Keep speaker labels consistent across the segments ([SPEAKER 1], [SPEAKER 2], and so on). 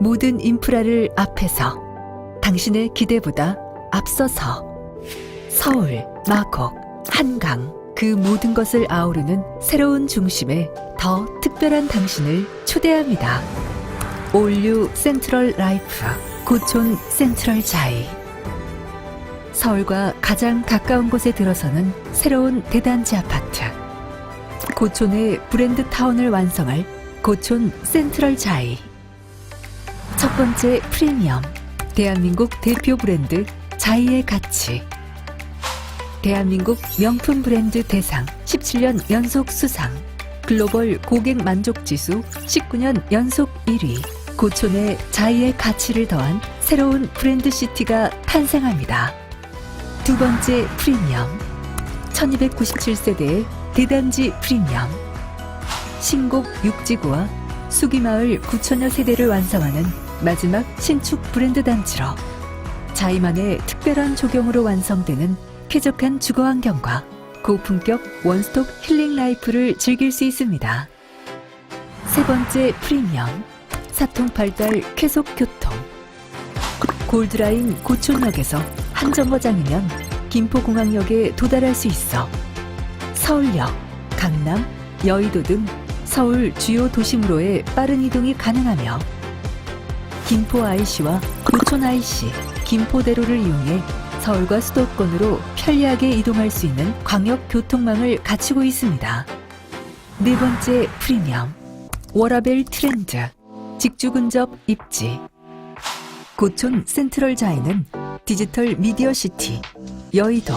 [SPEAKER 1] 모든 인프라를 앞에서 당신의 기대보다 앞서서. 서울, 마곡, 한강 그 모든 것을 아우르는 새로운 중심에 더 특별한 당신을 초대합니다. 올류 센트럴 라이프 고촌 센트럴 자이. 서울과 가장 가까운 곳에 들어서는 새로운 대단지 아파트. 고촌의 브랜드 타운을 완성할 고촌 센트럴 자이 첫 번째 프리미엄. 대한민국 대표 브랜드 자이의 가치. 대한민국 명품 브랜드 대상 17년 연속 수상. 글로벌 고객 만족 지수 19년 연속 1위. 고촌의 자이의 가치를 더한 새로운 브랜드 시티가 탄생합니다. 두 번째 프리미엄. 1297세대의 대단지 프리미엄. 신곡 육지구와 수기마을 9천여 세대를 완성하는 마지막 신축 브랜드 단지로 자이만의 특별한 조경으로 완성되는 쾌적한 주거 환경과 고품격 원스톱 힐링 라이프를 즐길 수 있습니다. 세 번째 프리미엄 사통팔달 쾌속 교통 골드라인 고촌역에서 한 정거장이면 김포공항역에 도달할 수 있어 서울역, 강남, 여의도 등 서울 주요 도심으로의 빠른 이동이 가능하며 김포 IC와 고촌 IC, 김포대로를 이용해 서울과 수도권으로 편리하게 이동할 수 있는 광역 교통망을 갖추고 있습니다. 네 번째 프리미엄 워라벨 트렌드 직주 근접 입지 고촌 센트럴 자이는 디지털 미디어 시티, 여의도,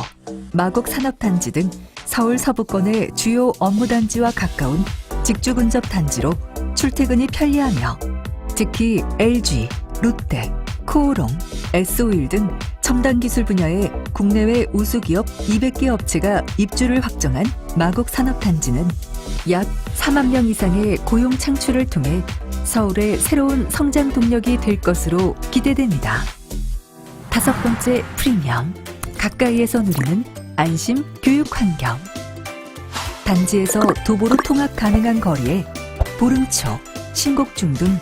[SPEAKER 1] 마곡 산업단지 등 서울 서부권의 주요 업무 단지와 가까운 직주 근접 단지로 출퇴근이 편리하며 특히 LG, 롯데, 코오롱, S오일 등 첨단 기술 분야의 국내외 우수 기업 200개 업체가 입주를 확정한 마곡 산업단지는 약 4만 명 이상의 고용 창출을 통해 서울의 새로운 성장 동력이 될 것으로 기대됩니다. 다섯 번째 프리미엄 가까이에서 누리는 안심 교육 환경 단지에서 도보로 통학 가능한 거리에 보름초, 신곡중 등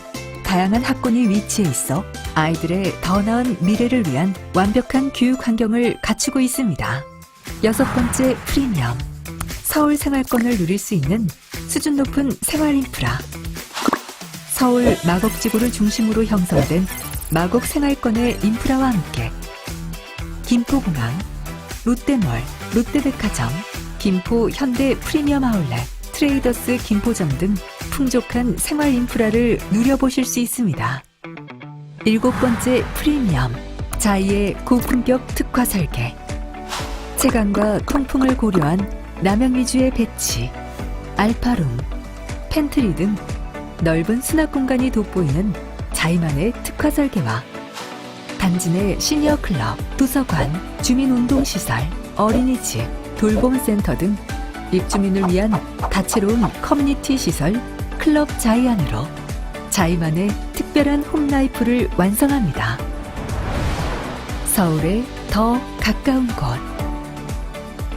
[SPEAKER 1] 다양한 학군이 위치해 있어 아이들의 더 나은 미래를 위한 완벽한 교육 환경을 갖추고 있습니다. 여섯 번째 프리미엄 서울 생활권을 누릴 수 있는 수준 높은 생활 인프라 서울 마곡지구를 중심으로 형성된 마곡 생활권의 인프라와 함께 김포공항, 롯데몰, 롯데백화점, 김포 현대 프리미엄 아울렛, 트레이더스 김포점 등 풍족한 생활 인프라를 누려보실 수 있습니다. 일곱 번째 프리미엄, 자이의 고품격 특화 설계. 채광과 통풍을 고려한 남양 위주의 배치, 알파룸, 팬트리 등 넓은 수납 공간이 돋보이는 자이만의 특화 설계와 단지 내 시니어 클럽, 도서관, 주민 운동 시설, 어린이집, 돌봄 센터 등 입주민을 위한 다채로운 커뮤니티 시설 클럽 자이안으로 자이만의 특별한 홈라이프를 완성합니다. 서울의 더 가까운 곳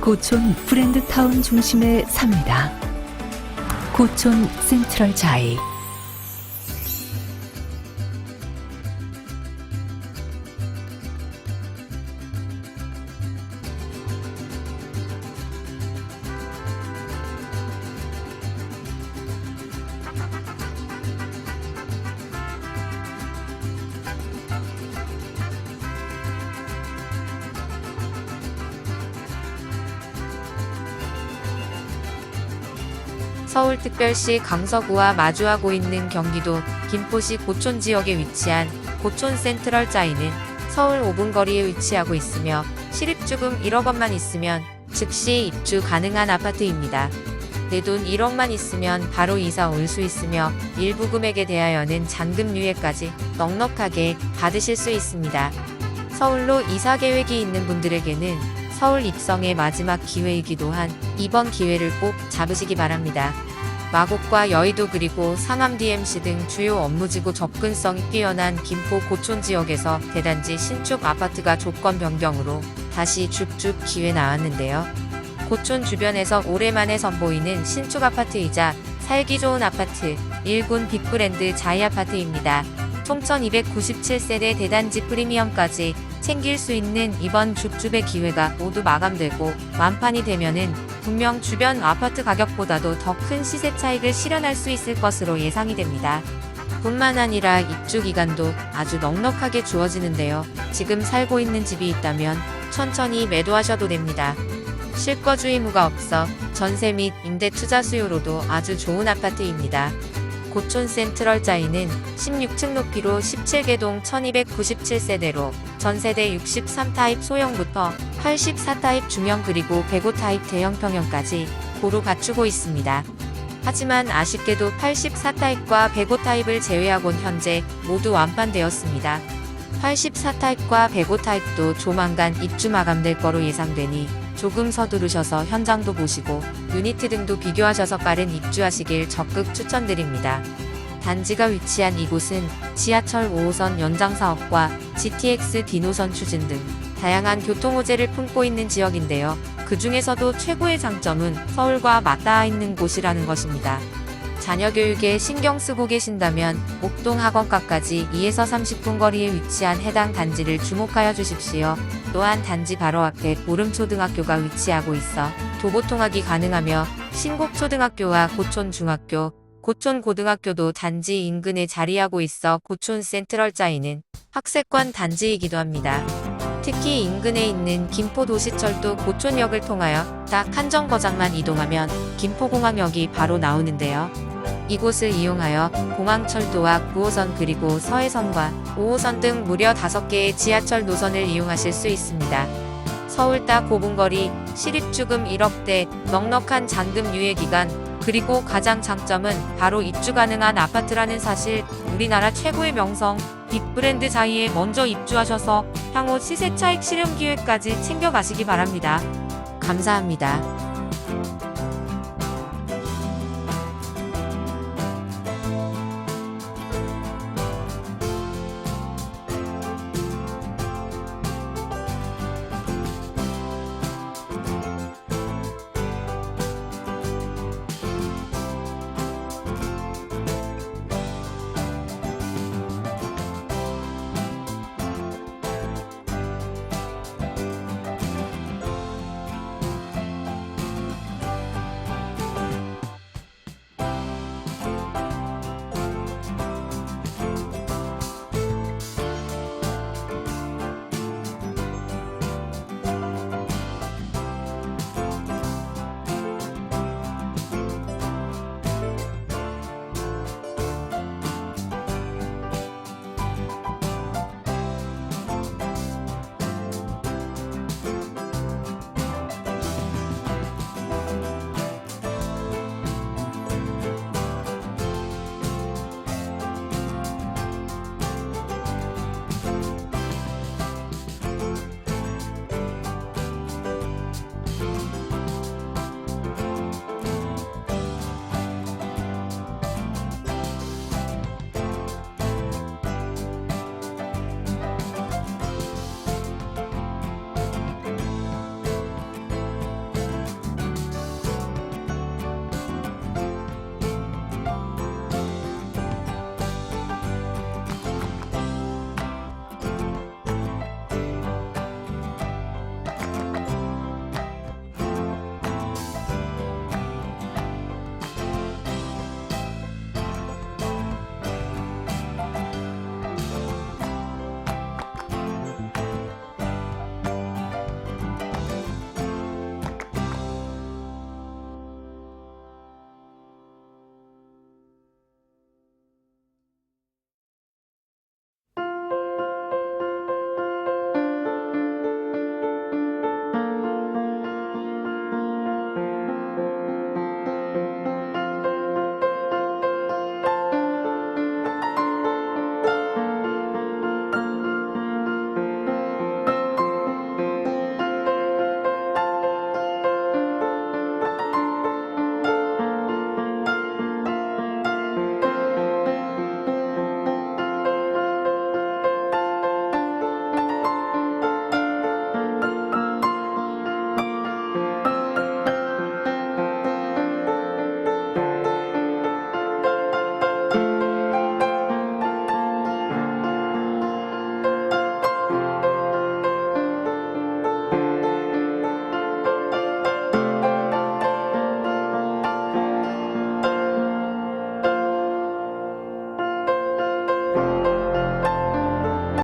[SPEAKER 1] 고촌 브랜드타운 중심에 삽니다. 고촌 센트럴 자이
[SPEAKER 2] 서울특별시 강서구와 마주하고 있는 경기도 김포시 고촌 지역에 위치한 고촌 센트럴 자이는 서울 5분 거리에 위치하고 있으며 실입주금 1억 원만 있으면 즉시 입주 가능한 아파트입니다. 내 돈 1억만 있으면 바로 이사 올 수 있으며 일부 금액에 대하여는 잔금 유예까지 넉넉하게 받으실 수 있습니다. 서울로 이사 계획이 있는 분들에게는 서울 입성의 마지막 기회이기도 한 이번 기회를 꼭 잡으시기 바랍니다. 마곡과 여의도 그리고 상암 DMC 등 주요 업무지구 접근성이 뛰어난 김포 고촌 지역에서 대단지 신축 아파트가 조건 변경으로 다시 쭉쭉 기회 나왔는데요. 고촌 주변에서 오랜만에 선보이는 신축 아파트이자 살기 좋은 아파트 1군 빅브랜드 자이 아파트입니다. 총 1297세대 대단지 프리미엄까지 챙길 수 있는 이번 줍줍의 기회가 모두 마감되고 완판이 되면은 분명 주변 아파트 가격보다도 더 큰 시세 차익을 실현할 수 있을 것으로 예상이 됩니다. 뿐만 아니라 입주 기간도 아주 넉넉하게 주어지는데요. 지금 살고 있는 집이 있다면 천천히 매도하셔도 됩니다. 실거주 의무가 없어 전세 및 임대 투자 수요로도 아주 좋은 아파트입니다. 고촌 센트럴 자이는 16층 높이로 17개동 1297세대로 전세대 63타입 소형부터 84타입 중형 그리고 105타입 대형 평형까지 고루 갖추고 있습니다. 하지만 아쉽게도 84타입과 105타입을 제외하곤 현재 모두 완판되었습니다. 84타입과 105타입도 조만간 입주 마감될 거로 예상되니 조금 서두르셔서 현장도 보시고 유니트 등도 비교하셔서 빠른 입주하시길 적극 추천드립니다. 단지가 위치한 이곳은 지하철 5호선 연장 사업과 GTX 디노선 추진 등 다양한 교통 호재를 품고 있는 지역인데요. 그 중에서도 최고의 장점은 서울과 맞닿아 있는 곳이라는 것입니다. 자녀 교육에 신경 쓰고 계신다면 옥동 학원가까지 2에서 30분 거리에 위치한 해당 단지를 주목하여 주십시오. 또한 단지 바로 앞에 보름초등학교가 위치하고 있어 도보 통학이 가능하며 신곡초등학교와 고촌중학교, 고촌고등학교도 단지 인근에 자리하고 있어 고촌 센트럴 자이는 학세권 단지이기도 합니다. 특히 인근에 있는 김포도시철도 고촌역을 통하여 딱 한 정거장만 이동하면 김포공항역이 바로 나오는데요. 이곳을 이용하여 공항철도와 9호선 그리고 서해선과 5호선 등 무려 5개의 지하철 노선을 이용하실 수 있습니다. 서울다 고분거리, 시립주금 1억대, 넉넉한 잔금 유예 기간, 그리고 가장 장점은 바로 입주 가능한 아파트라는 사실, 우리나라 최고의 명성, 빅브랜드 자이에 먼저 입주하셔서 향후 시세 차익 실현 기회까지 챙겨가시기 바랍니다. 감사합니다.